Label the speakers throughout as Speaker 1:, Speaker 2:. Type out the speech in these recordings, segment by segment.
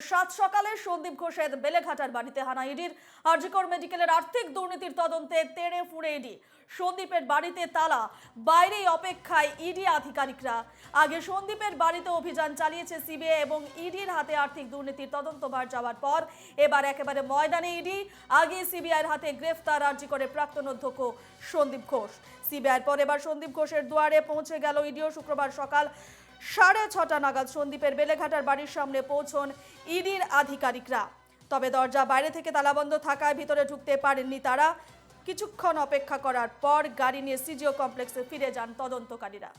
Speaker 1: সাত সকালে সন্দীপ ঘোষের বেলেঘাটার বাড়িতে হানা ইডির আরজিকর মেডিকেলের আর্থিক দুর্নীতির তদন্তে তেড়ে ফুড়ে ইডি সন্দীপের বাড়িতে তালা, বাইরেই অপেক্ষায় ইডি আধিকারিকরা। আগে সন্দীপের বাড়িতে অভিযান চালিয়েছে সিবিআই এবং ইডির হাতে আর্থিক দুর্নীতির তদন্তভার যাওয়ার পর এবার একেবারে ময়দানে ইডি আগে সিবিআইয়ের হাতে গ্রেফতার আর্জি করে প্রাক্তন অধ্যক্ষ সন্দীপ ঘোষ। সিবিআইয়ের পর এবার সন্দীপ ঘোষের দুয়ারে পৌঁছে গেল ইডিও শুক্রবার সকাল সাড়ে ছটা নাগাদ। সন্দীপের বেলেঘাটার বাড়ির সামনে পৌঁছন ইডির আধিকারিকরা। তবে দরজা বাইরে থেকে তালাবন্ধ থাকায় ভিতরে ঢুকতে পারেননি তারা। কিছুক্ষণ অপেক্ষা করার পর গাড়ি নিয়ে সিজিও কমপ্লেক্সে ফিরে যান তদন্তকারীরা।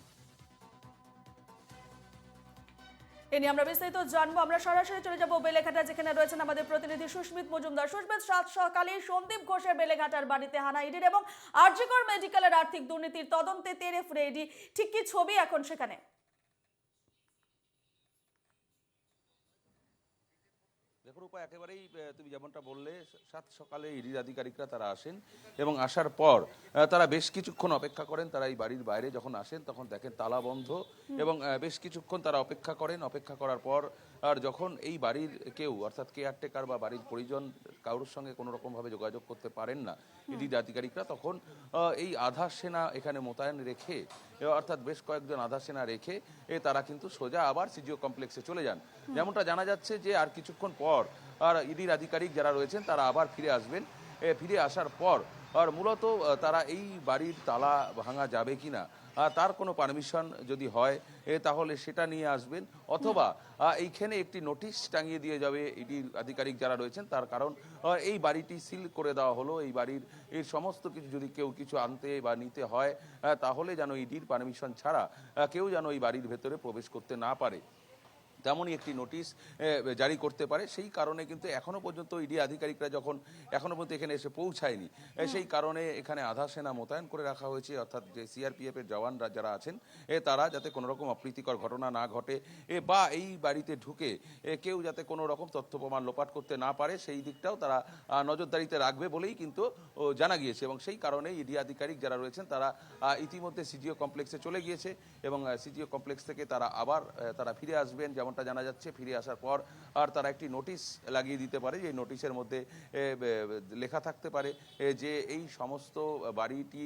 Speaker 1: এ নিয়ে আমরা বিস্তারিত জানব। আমরা সরাসরি চলে যাব বেলেঘাটা, যেখানে রয়েছেন আমাদের প্রতিনিধি সুস্মিত মজুমদার। সুস্মিত, সাত সকালে সন্দীপ ঘোষের বেলেঘাটার বাড়িতে হানা ইডির এবং আর্যিকর মেডিকেলের আর্থিক দুর্নীতির তদন্তে তেরে ফুরে ইডি। ঠিক কি ছবি এখন সেখানে?
Speaker 2: দেখুন রূপা একেবারেই তুমি যেমনটা বললে সাত সকালে ইডির আধিকারিকরা তারা আসেন এবং আসার পর তারা বেশ কিছুক্ষণ অপেক্ষা করেন। তারা এই বাড়ির বাইরে যখন আসেন তখন দেখেন তালা বন্ধ এবং বেশ কিছুক্ষণ তারা অপেক্ষা করেন। অপেক্ষা করার পর আর যখন এই বাড়ির কেউ অর্থাৎ কেয়ারটেকার বা বাড়ির পরিজন কারোর সঙ্গে কোনো রকমভাবে যোগাযোগ করতে পারেন না ইডির আধিকারিকরা তখন এই আধা সেনা এখানে মোতায়েন রেখে অর্থাৎ বেশ কয়েকজন আধা সেনা রেখে এ তারা কিন্তু সোজা আবার সিজিও কমপ্লেক্সে চলে যান। যেমনটা জানা যাচ্ছে যে আর কিছুক্ষণ পর আর ইডির আধিকারিক যারা রয়েছেন তারা আবার ফিরে আসবেন। ফিরে আসার পর আর মূলত তারা এই বাড়ির তালা ভাঙা যাবে কিনা তার কোনো পারমিশন যদি হয় তাহলে সেটা নিয়ে আসবেন। অথবা এইখানে একটি নোটিশ টাঙিয়ে দিয়ে যাবে ইডি আধিকারিক যারা রয়েছেন, তার কারণ এই বাড়িটি সিল করে দেওয়া হলো, এই বাড়ির, এর সমস্ত কিছু যদি কেউ কিছু আনতে বা নিতে হয় তাহলে যেন ইডির পারমিশন ছাড়া কেউ যেন এই বাড়ির ভেতরে প্রবেশ করতে না পারে। তেমনই একটি নোটিশ জারি করতে পারে। সেই কারণে কিন্তু এখনও পর্যন্ত ইডি আধিকারিকরা যখন, এখনও পর্যন্ত এখানে এসে পৌঁছায়নি সেই কারণে এখানে আধা সেনা মোতায়েন করে রাখা হয়েছে। অর্থাৎ যে সিআরপিএফ এর জওয়ানরা যারা আছেন, এ, তারা যাতে কোনো রকম অপ্রীতিকর ঘটনা না ঘটে, এ, বা এই বাড়িতে ঢুকে কেউ যাতে কোনো রকম তথ্য প্রমাণ লোপাট করতে না পারে, সেই দিকটাও তারা নজরদারিতে রাখবে বলেই কিন্তু জানা গিয়েছে। এবং সেই কারণে ইডি আধিকারিক যারা রয়েছেন, তারা ইতিমধ্যে সিজিও কমপ্লেক্সে চলে গিয়েছে এবং সিজিও কমপ্লেক্স থেকে তারা আবার তারা ফিরে আসবেন যেমনটা জানা যাচ্ছে ফিরে আসার পর আর তারা একটি নোটিশ লাগিয়ে দিতে পারে যে নোটিশের মধ্যে লেখা থাকতে পারে যে এই সমস্ত বাড়িটি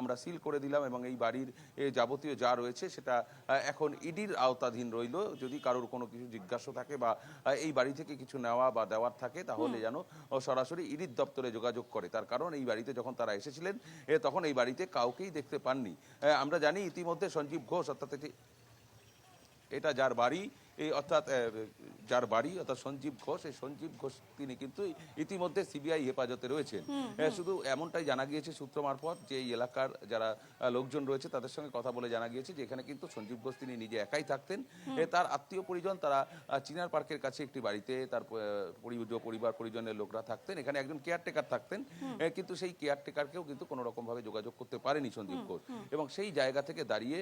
Speaker 2: আমরা সিল করে দিলাম এবং এই বাড়ির যাবতীয় যা রয়েছে সেটা এখন ইডির আওতাধীন রইল। যদি কারোর কোনো কিছু জিজ্ঞাসা থাকে বা এই বাড়ি থেকে কিছু নেওয়া বা দেওয়ার থাকে তাহলে যেন সরাসরি ইডির দপ্তরে যোগাযোগ করে। তার কারণ এই বাড়িতে যখন তারা এসেছিলেন তখন এই বাড়িতে কাউকেই দেখতে পাননি। আমরা জানি ইতিমধ্যে সঞ্জীব ঘোষ অর্থাৎ এটা যার বাড়ি এই অর্থাৎ যার বাড়ি অর্থাৎ সঞ্জীব ঘোষ এই সঞ্জীব ঘোষ তিনি কিন্তু ইতিমধ্যে সিবিআই হেফাজতে রয়েছেন। শুধু এমনটাই জানা গিয়েছে সূত্র মারফত যে এই এলাকার যারা লোকজন রয়েছে তাদের সঙ্গে কথা বলে জানা গিয়েছে যে এখানে কিন্তু সঞ্জীব ঘোষ তিনি নিজে একাই থাকতেন। তার আত্মীয় পরিজন তারা চিনার পার্কের কাছে একটি বাড়িতে তার পরিবার পরিজনের লোকরা থাকতেন। এখানে একজন কেয়ারটেকার থাকতেন। কিন্তু সেই কেয়ারটেকারকেও কিন্তু কোনো রকম ভাবে যোগাযোগ করতে পারেনি সঞ্জীব ঘোষ। এবং সেই জায়গা থেকে দাঁড়িয়ে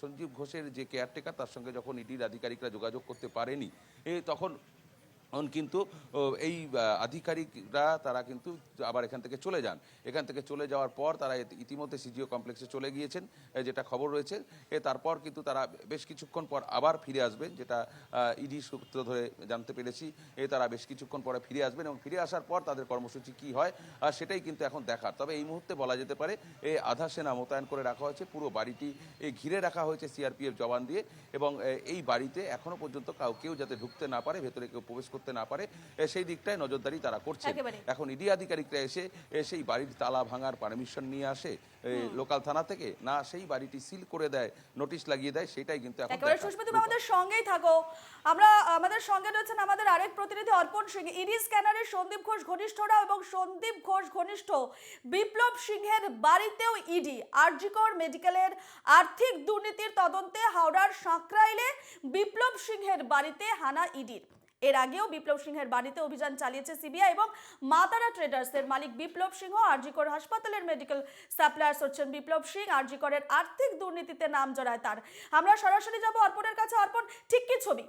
Speaker 2: সঞ্জীব ঘোষের যে কেয়ারটেকার তার সঙ্গে যখন ইডির আধিকারিকরা যোগাযোগ করতে পারেনি। তখন কিন্তু এই আধিকারিকরা তারা কিন্তু আবার এখান থেকে চলে যান। এখান থেকে চলে যাওয়ার পর তারা ইতিমধ্যে সিজিও কমপ্লেক্সে চলে গিয়েছেন যেটা খবর রয়েছে। এ, তারপর কিন্তু তারা বেশ কিছুক্ষণ পর আবার ফিরে আসবেন, যেটা ইডি সূত্র ধরে জানতে পেরেছি। এ, তারা বেশ কিছুক্ষণ পরে ফিরে আসবেন এবং ফিরে আসার পর তাদের কর্মসূচি কি হয় আর সেটাই কিন্তু এখন দেখার। তবে এই মুহূর্তে বলা যেতে পারে, এ, আধা সেনা মোতায়েন করে রাখা হয়েছে, পুরো বাড়িটি ঘিরে রাখা হয়েছে সিআরপিএফ জওয়ান দিয়ে এবং এই বাড়িতে এখনও পর্যন্ত কেউ যাতে ঢুকতে না পারে, ভেতরে কেউ প্রবেশ করতে না পারে সেই দিকটায় নজরদারি তারা করছে। এখন ইডি আধিকারিকরা এসে সেই বাড়ির তালা ভাঙার পারমিশন নিয়ে আসে লোকাল থানা থেকে। না সেই বাড়িটি সিল করে দেয় নোটিশ লাগিয়ে দেয় সেটাই কিন্তু এখন
Speaker 1: আমাদের সঙ্গেই থাকো। আমরা আমাদের সঙ্গে রয়েছেন আমাদের আরেক প্রতিনিধি অর্পণ সিং। ইডি সন্দীপ ঘোষ ঘনিষ্ঠরা এবং সন্দীপ ঘোষ ঘনিষ্ঠ বিপ্লব সিংহের বাড়িতেও ইডি আরজিকর মেডিকেলের আর্থিক দুর্নীতির তদন্তে হাওড়ার সাঁকরাইলে বিপ্লব সিংহের বাড়িতে হানা ইডির। এর আগেও বিপ্লব সিংহের বাড়িতে অভিযান চালিয়েছে সিবিআই এবং মাতারা ট্রেডার্সের মালিক বিপ্লব সিংহ আরজিকর হাসপাতালের মেডিকেল সাপ্লায়ার্স হচ্ছেন বিপ্লব সিং। আরজিকরের আর্থিক দুর্নীতিতে নাম জড়ায় তার। আমরা সরাসরি যাব অর্পণের কাছে। অর্পণ, ঠিক কি ছবি?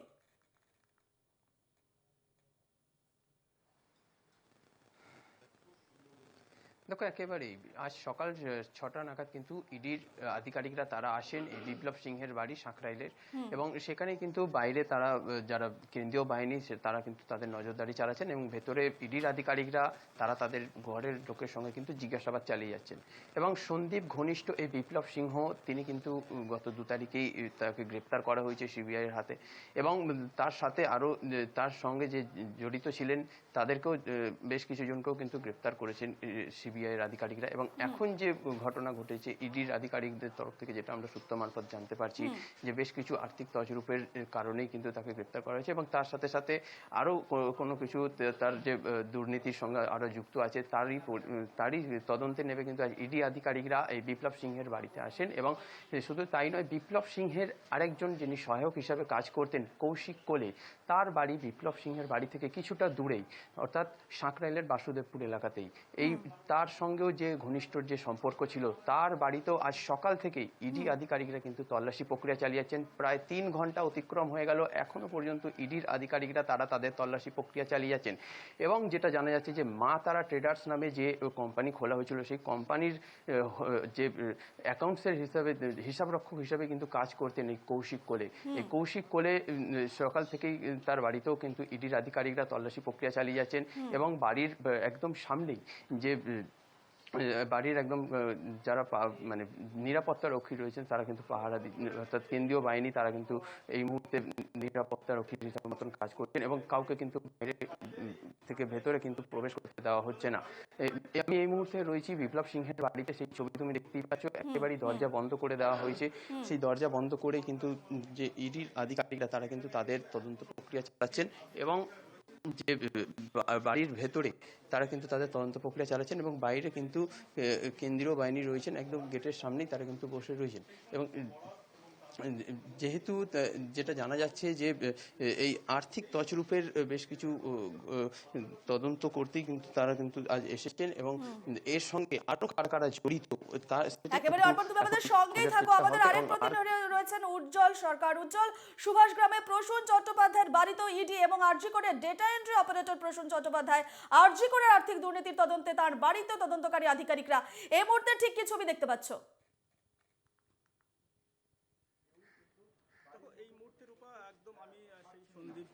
Speaker 3: দেখো একেবারেই। আজ সকাল ছটা নাগাদ কিন্তু ইডির আধিকারিকরা তারা আসেন এই বিপ্লব সিংহের বাড়ি সাঁকরাইলের। এবং সেখানে কিন্তু বাইরে তারা যারা কেন্দ্রীয় বাহিনী তারা কিন্তু তাদের নজরদারি চালাচ্ছেন এবং ভেতরে ইডির আধিকারিকরা তারা তাদের ঘরের লোকের সঙ্গে কিন্তু জিজ্ঞাসাবাদ চালিয়ে যাচ্ছেন। এবং সন্দীপ ঘনিষ্ঠ এই বিপ্লব সিংহ তিনি কিন্তু গত দু তারিখেই তাকে গ্রেপ্তার করা হয়েছে সিবিআই এর হাতে। এবং তার সাথে আরও আহ, তার সঙ্গে যে জড়িত ছিলেন তাদেরকেও বেশ কিছু জনকেও কিন্তু গ্রেপ্তার করেছেন সিবিআই এর আধিকারিকরা এবং এখন যে ঘটনা ঘটেছে ইডির আধিকারিকদের তরফ থেকে যেটা আমরা সূত্র মারফত জানতে পারছি যে বেশ কিছু আর্থিক তছরূপের আহ, কারণেই কিন্তু তাকে গ্রেপ্তার করা হয়েছে এবং তার সাথে সাথে আরও কো- কোনো কিছু তার যে দুর্নীতির সঙ্গে আরও যুক্ত আছে তারই তারই তদন্তে নেবে কিন্তু আজ ইডি আধিকারিকরা এই বিপ্লব সিংহের বাড়িতে আসেন এবং শুধু তাই নয় বিপ্লব সিংহের আরেকজন যিনি সহায়ক হিসাবে কাজ করতেন কৌশিক কোলে তার বাড়ি বিপ্লব সিংহের বাড়ি থেকে কিছুটা দূরেই অর্থাৎ সাঁকরাইলের বাসুদেবপুর এলাকাতেই। এই তার সঙ্গেও যে ঘনিষ্ঠ যে সম্পর্ক ছিল তার বাড়িতেও আজ সকাল থেকেই ইডি আধিকারিকরা কিন্তু তল্লাশি প্রক্রিয়া চালিয়েছেন। প্রায় তিন ঘণ্টা অতিক্রম হয়ে গেল এখনও পর্যন্ত ইডির আধিকারিকরা তারা তাদের তল্লাশি প্রক্রিয়া চালিয়ে যাচ্ছেন এবং যেটা জানা যাচ্ছে যে মা তারা ট্রেডার্স নামে যে কোম্পানি খোলা হয়েছিল সেই কোম্পানির যে অ্যাকাউন্টসের হিসাবে হিসাব রক্ষক হিসাবে কিন্তু কাজ করতেন এই কৌশিক কোলে। এই কৌশিক কোলে সকাল থেকেই তার বাড়িতেও কিন্তু ইডির আধিকারিকরা তল্লাশি প্রক্রিয়া চালিয়ে যাচ্ছেন এবং বাড়ির একদম সামনেই যে বাড়ির একদম যারা মানে নিরাপত্তা রক্ষী রয়েছেন তারা কিন্তু পাহারা অর্থাৎ কেন্দ্রীয় বাহিনী তারা কিন্তু এই মুহূর্তে নিরাপত্তা রক্ষী হিসাবে মতন কাজ করছেন এবং কাউকে কিন্তু বাইরে থেকে ভেতরে কিন্তু প্রবেশ করতে দেওয়া হচ্ছে না। আমি এই মুহূর্তে রয়েছি বিপ্লব সিংহের বাড়িতে সেই ছবি তুমি দেখতেই পাচ্ছ। একেবারেই দরজা বন্ধ করে দেওয়া হয়েছে। সেই দরজা বন্ধ করে কিন্তু যে ইডির আধিকারিকরা তারা কিন্তু তাদের তদন্ত প্রক্রিয়া চালাচ্ছেন এবং যে বাড়ির ভেতরে তারা কিন্তু তাদের তদন্ত প্রক্রিয়া চালাচ্ছেন এবং বাইরে কিন্তু কেন্দ্রীয় বাহিনী রয়েছেন, একদম গেটের সামনেই তারা কিন্তু বসে রয়েছেন এবং যেহেতু যেটা জানা যাচ্ছে যে এই আর্থিক তছরূপের বেশ কিছু তদন্ত করতেই কিন্তু তারা কিন্তু আজ এসেছেন এবং এর সঙ্গে আরও কারা কারা জড়িত তার
Speaker 1: একেবারে অর্পণ তুমি আমাদের সঙ্গেই থাকো। আমাদের আরেক প্রতিনিধি রয়েছেন উজ্জ্বল সরকার। উজ্জ্বল সুভাষ গ্রামে প্রসূন চট্টোপাধ্যায়ের বাড়িতে ইডি এবং RG Kar data entry operator Prasun Chattopadhyay. RG Kar আর্থিক দুর্নীতির তদন্তে তার বাড়িতে তদন্তকারী আধিকারিকরা। এই মুহূর্তে ঠিক কি ছবি দেখতে পাচ্ছ?
Speaker 4: এই মুহূর্তে রূপা একদম আমি সেই সন্দীপ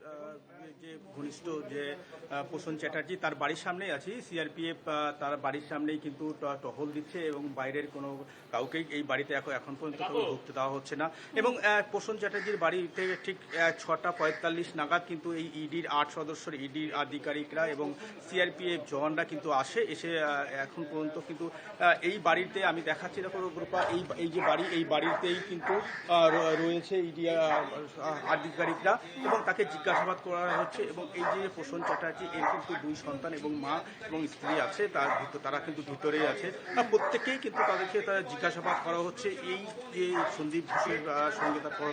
Speaker 4: যে ঘনিষ্ঠ যে আহ, চ্যাটার্জি তার বাড়ির সামনেই আছি। সিআরপিএফ তার বাড়ির সামনেই কিন্তু টহল দিচ্ছে এবং বাইরের কোনো কাউকেই এই বাড়িতে এখন এখন পর্যন্ত ঢুকতে দেওয়া হচ্ছে না। এবং প্রসন্ন চ্যাটার্জির বাড়িতে ঠিক ছটা পঁয়তাল্লিশ নাগাদ কিন্তু এই ইডির আট সদস্যের ইডির আধিকারিকরা এবং সিআরপিএফ জওয়ানরা কিন্তু আসে এসে এখন পর্যন্ত কিন্তু এই বাড়িতে আমি দেখাচ্ছি দেখো গ্রুপা এই এই যে বাড়ি এই বাড়িতেই কিন্তু রয়েছে ইডি আধিকারিকরা এবং তাকে জিজ্ঞাসাবাদ করা হচ্ছে এবং এই যে প্রসন্ন চ্যাটার্জি, এর কিন্তু দুই সন্তান এবং মা এবং স্ত্রী আছে, তার ভিতর তারা কিন্তু ভিতরেই আছে। প্রত্যেকেই কিন্তু তাদেরকে তারা জিজ্ঞাসাবাদ করা হচ্ছে, এই যে সন্দীপ ঘোষের সঙ্গে তারপর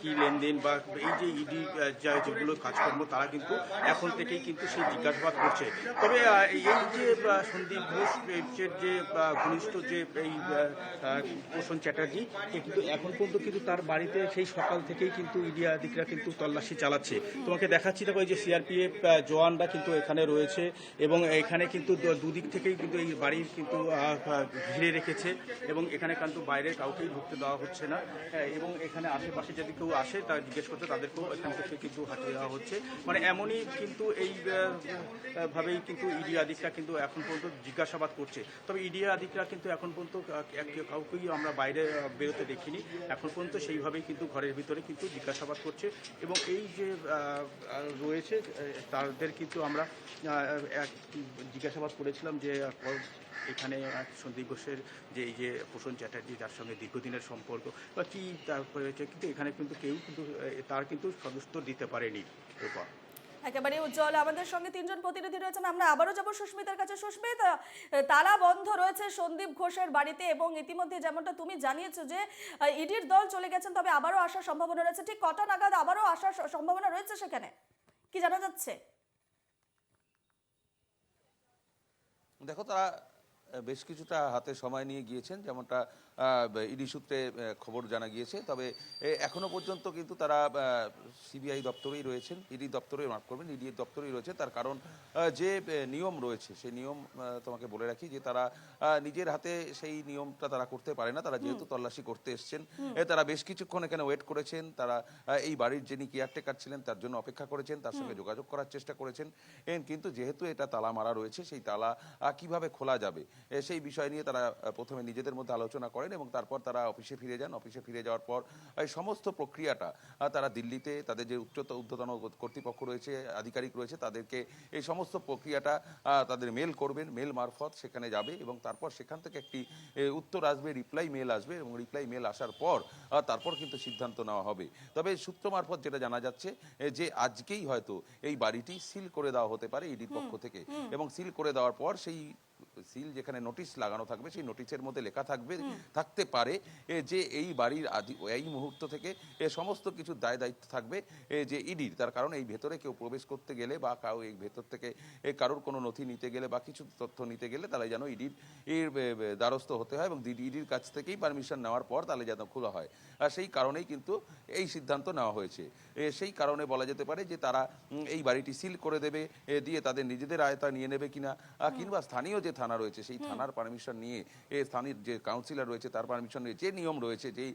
Speaker 4: কি লেনদেন বা এই যে ইডি যেগুলো কাজকর্ম, তারা কিন্তু এখন থেকেই কিন্তু সেই জিজ্ঞাসাবাদ করছে। তবে এই যে সন্দীপ ঘোষ এর যে ঘনিষ্ঠ যে, এই প্রসন্ন চ্যাটার্জি কিন্তু এখন পর্যন্ত কিন্তু তার বাড়িতে সেই সকাল থেকেই কিন্তু ইডি আধিকারিকরা কিন্তু তল্লাশি চালাচ্ছে। তোমাকে দেখাচ্ছি দেখো এই যে সিআরপিএফ জওয়ানরা কিন্তু এখানে রয়েছে এবং এখানে কিন্তু দুদিক থেকেই কিন্তু এই বাড়ির কিন্তু ঘিরে রেখেছে এবং এখানে কিন্তু বাইরে কাউকেই ঢুকতে দেওয়া হচ্ছে না। হ্যাঁ, এবং এখানে আশেপাশে যদি কেউ আসে তা জিজ্ঞেস করতে তাদেরকেও এখান থেকে কিন্তু হাঁটিয়ে দেওয়া হচ্ছে। মানে এমনই কিন্তু এই ভাবেই কিন্তু ইডি আধিকরা কিন্তু এখন পর্যন্ত জিজ্ঞাসাবাদ করছে। তবে ইডি কিন্তু এখন পর্যন্ত কাউকেই আমরা বাইরে বেরোতে দেখিনি। এখন পর্যন্ত সেইভাবেই কিন্তু ঘরের ভিতরে কিন্তু জিজ্ঞাসাবাদ করছে এবং এই যে রয়েছে তাদের কিন্তু আমরা জিজ্ঞাসাবাদ করেছিলাম যে এখানে সন্দীপ ঘোষের যে এই যে প্রসন্ন চ্যাটার্জি, যার সঙ্গে দীর্ঘদিনের সম্পর্ক, বা কী তারপরে কিন্তু এখানে কিন্তু কেউ কিন্তু তার কিন্তু সদস্য দিতে পারেনি, রূপা।
Speaker 1: একেবারে উজ্জ্বল। আমাদের সঙ্গে তিনজন প্রতিনিধি রয়েছেন। আমরা আবারও যাব সুস্মিতার কাছে। সুস্মিত তালা বন্ধ রয়েছে সন্দীপ ঘোষের বাড়িতে এবং ইতিমধ্যে যেমনটা তুমি জানিয়েছো যে ইডির দল চলে গেছেন, তবে আবারও আসার সম্ভাবনা রয়েছে। ঠিক কটা নাগাদ আবারও আসার সম্ভাবনা রয়েছে সেখানে? কি জানা যাচ্ছে?
Speaker 2: দেখো, তারা বেশ কিছুটা হাতে সময় নিয়ে গিয়েছেন যেমনটা ইডি সূত্রে খবর জানা গিয়েছে। তবে এখনও পর্যন্ত কিন্তু তারা সিবিআই দপ্তরেই রয়েছেন ইডি দপ্তরে মাফ করবেন ইডি দপ্তরেই রয়েছে। তার কারণ যে নিয়ম রয়েছে সেই নিয়ম তোমাকে বলে রাখি যে তারা নিজের হাতে সেই নিয়মটা তারা করতে পারে না। তারা যেহেতু তল্লাশি করতে এসছেন তারা বেশ কিছুক্ষণ এখানে ওয়েট করেছেন। তারা এই বাড়ির যিনি কেয়ারটেকার ছিলেন তার জন্য অপেক্ষা করেছেন তার সঙ্গে যোগাযোগ করার চেষ্টা করেছেন। কিন্তু যেহেতু এটা তালা মারা রয়েছে সেই তালা কীভাবে খোলা যাবে? সেই বিষয় নিয়ে তারা প্রথমে নিজেদের মধ্যে আলোচনা করেন এবং তারপর তারা অফিসে ফিরে যান। অফিসে ফিরে যাওয়ার পর এই সমস্ত প্রক্রিয়াটা তারা দিল্লিতে তাদের যে উচ্চত ঊর্ধ্বতন কর্তৃপক্ষ রয়েছে আধিকারিক রয়েছে তাদেরকে এই সমস্ত প্রক্রিয়াটা তাদের মেল করবেন মেল মারফত সেখানে যাবে এবং তারপর সেখান থেকে একটি উত্তর আসবে রিপ্লাই মেল আসবে এবং রিপ্লাই মেল আসার পর তারপর কিন্তু সিদ্ধান্ত নেওয়া হবে। তবে সূত্র মারফত যেটা জানা যাচ্ছে যে আজকেই হয়তো এই বাড়িটি সিল করে দেওয়া হতে পারে ইডির পক্ষ থেকে এবং সিল করে দেওয়ার পর সেই সিল যেখানে নোটিশ লাগানো থাকবে, সেই নোটিশের মধ্যে লেখা থাকবে, থাকতে পারে যে এই বাড়ির আদি, এই মুহূর্ত থেকে এ সমস্ত কিছু দায় দায়িত্ব থাকবে যে ইডির, তার কারণ এই ভেতরে কেউ প্রবেশ করতে গেলে বা কাউ এই ভেতর থেকে কারোর কোনো নথি নিতে গেলে বা কিছু তথ্য নিতে গেলে তাহলে যেন ইডির, এর দ্বারস্থ হতে হয় এবং ইডির কাছ থেকেই পারমিশন নেওয়ার পর তাহলে যেন খোলা হয়। আর সেই কারণেই কিন্তু এই সিদ্ধান্ত নেওয়া হয়েছে। সেই কারণে বলা যেতে পারে যে তারা এই বাড়িটি সিল করে দেবে দিয়ে তাদের নিজেদের আয়তা নিয়ে নেবে কিনা কিংবা স্থানীয় যে থানা রয়েছে সেই থানার পারমিশন নিয়ে এ স্থানীয় যে কাউন্সিলর রয়েছে তার পারমিশন নিয়ে যে নিয়ম রয়েছে যেই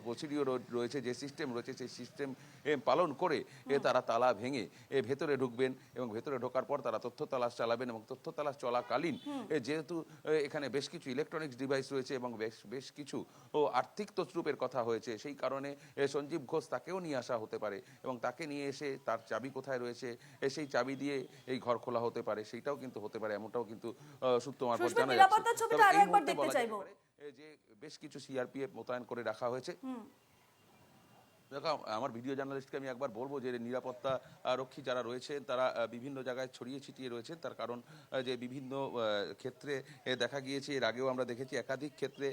Speaker 2: প্রসিডিওর রয়েছে যে সিস্টেম রয়েছে সেই সিস্টেম পালন করে এ তারা তালা ভেঙে এ ভেতরে ঢুকবেন এবং ভেতরে ঢোকার পর তারা তথ্য তালাশ চালাবেন এবং তথ্য তালাশ চলাকালীন এ, যেহেতু এখানে বেশ কিছু ইলেকট্রনিক্স ডিভাইস রয়েছে এবং বেশ বেশ কিছু ও আর্থিক তছরূপের কথা হয়েছে সেই কারণে সঞ্জীব ঘোষ তাকেও নিয়ে আসা হতে পারে এবং তাকে নিয়ে এসে তার চাবি কোথায় রয়েছে সেই চাবি দিয়ে এই ঘর খোলা হতে পারে সেইটাও কিন্তু হতে পারে এমনটাও কিন্তু সূত্র মারফত জানা যাচ্ছে।
Speaker 1: ছবিটা
Speaker 2: তবে
Speaker 1: আরও
Speaker 2: এই
Speaker 1: একবার
Speaker 2: মুহূর্তে
Speaker 1: দেখতে চাইব।
Speaker 2: যে বেশ কিছু সিআরপিএফ মোতায়েন করে রাখা হয়েছে। দেখো আমার ভিডিও জার্নালিস্টকে আমি একবার বলব যে নিরাপত্তা রক্ষী যারা রয়েছেন তারা বিভিন্ন জায়গায় ছড়িয়ে ছিটিয়ে রয়েছেন। তার কারণ যে বিভিন্ন ক্ষেত্রে দেখা গিয়েছে এর আগেও আমরা দেখেছি একাধিক ক্ষেত্রে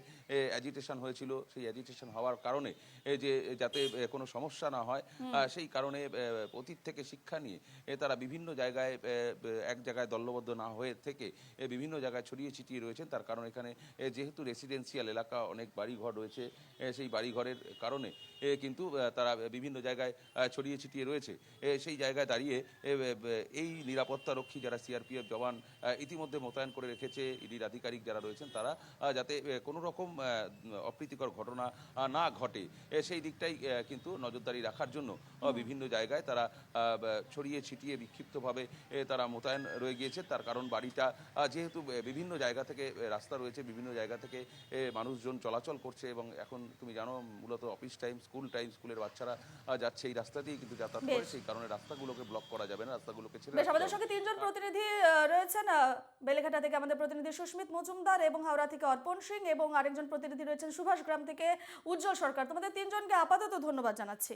Speaker 2: অ্যাজিটেশন হয়েছিল। সেই অ্যাজিটেশন হওয়ার কারণে যে যাতে কোনো সমস্যা না হয় সেই কারণে অতীত থেকে শিক্ষা নিয়ে তারা বিভিন্ন জায়গায় এক জায়গায় দলবদ্ধ না হয়ে থেকে বিভিন্ন জায়গায় ছড়িয়ে ছিটিয়ে রয়েছেন। তার কারণ এখানে যেহেতু রেসিডেন্সিয়াল এলাকা অনেক বাড়িঘর রয়েছে সেই বাড়িঘরের কারণে কিন্তু তারা বিভিন্ন জায়গায় ছড়িয়ে ছিটিয়ে রয়েছে। সেই জায়গায় দাঁড়িয়ে এই নিরাপত্তা রক্ষী যারা সিআরপিএফ জওয়ান ইতিমধ্যে মোতায়েন করে রেখেছে ইডির আধিকারিক যারা রয়েছেন তারা যাতে কোনো রকম অপ্রীতিকর ঘটনা না ঘটে। সেই দিকটাই কিন্তু নজরদারি রাখার জন্য বিভিন্ন জায়গায় তারা ছড়িয়ে ছিটিয়ে বিক্ষিপ্তভাবে তারা মোতায়েন রয়ে গিয়েছে। তার কারণ বাড়িটা যেহেতু বিভিন্ন জায়গা থেকে রাস্তা রয়েছে বিভিন্ন জায়গা থেকে মানুষজন চলাচল করছে এবং এখন তুমি জানো মূলত অফিস টাইম স্কুল টাইম স্কুলের বাচ্চারা যাচ্ছে এই রাস্তা দিয়ে কিন্তু যাতায়াত করে সেই কারণে রাস্তাগুলোকে ব্লক করা যাবে না রাস্তাগুলোকে ছেড়ে
Speaker 1: বেশ আমাদের সঙ্গে তিনজন প্রতিনিধি রয়েছেন বেলেঘাটা থেকে আমাদের প্রতিনিধি সুস্মিত মজুমদার এবং হাওড়া থেকে অর্পণ সিং এবং আরেকজন প্রতিনিধি রয়েছেন সুভাষ গ্রাম থেকে উজ্জ্বল সরকার। তোমাদের তিনজনকে আপাতত ধন্যবাদ জানাচ্ছি।